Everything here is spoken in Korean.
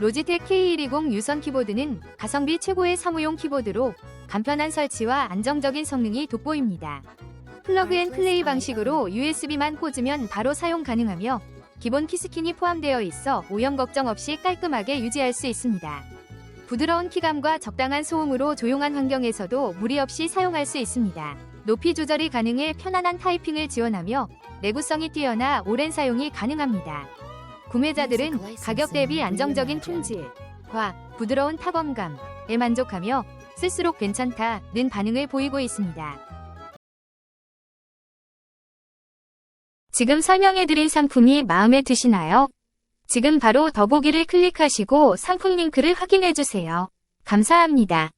로지텍 K120 유선 키보드는 가성비 최고의 사무용 키보드로 간편한 설치와 안정적인 성능이 돋보입니다. 플러그 앤 플레이 방식으로 USB만 꽂으면 바로 사용 가능하며 기본 키스킨이 포함되어 있어 오염 걱정 없이 깔끔하게 유지할 수 있습니다. 부드러운 키감과 적당한 소음으로 조용한 환경에서도 무리 없이 사용할 수 있습니다. 높이 조절이 가능해 편안한 타이핑을 지원하며 내구성이 뛰어나 오랜 사용이 가능합니다. 구매자들은 가격 대비 안정적인 품질과 부드러운 타건감에 만족하며 쓸수록 괜찮다는 반응을 보이고 있습니다. 지금 설명해드린 상품이 마음에 드시나요? 지금 바로 더보기를 클릭하시고 상품 링크를 확인해주세요. 감사합니다.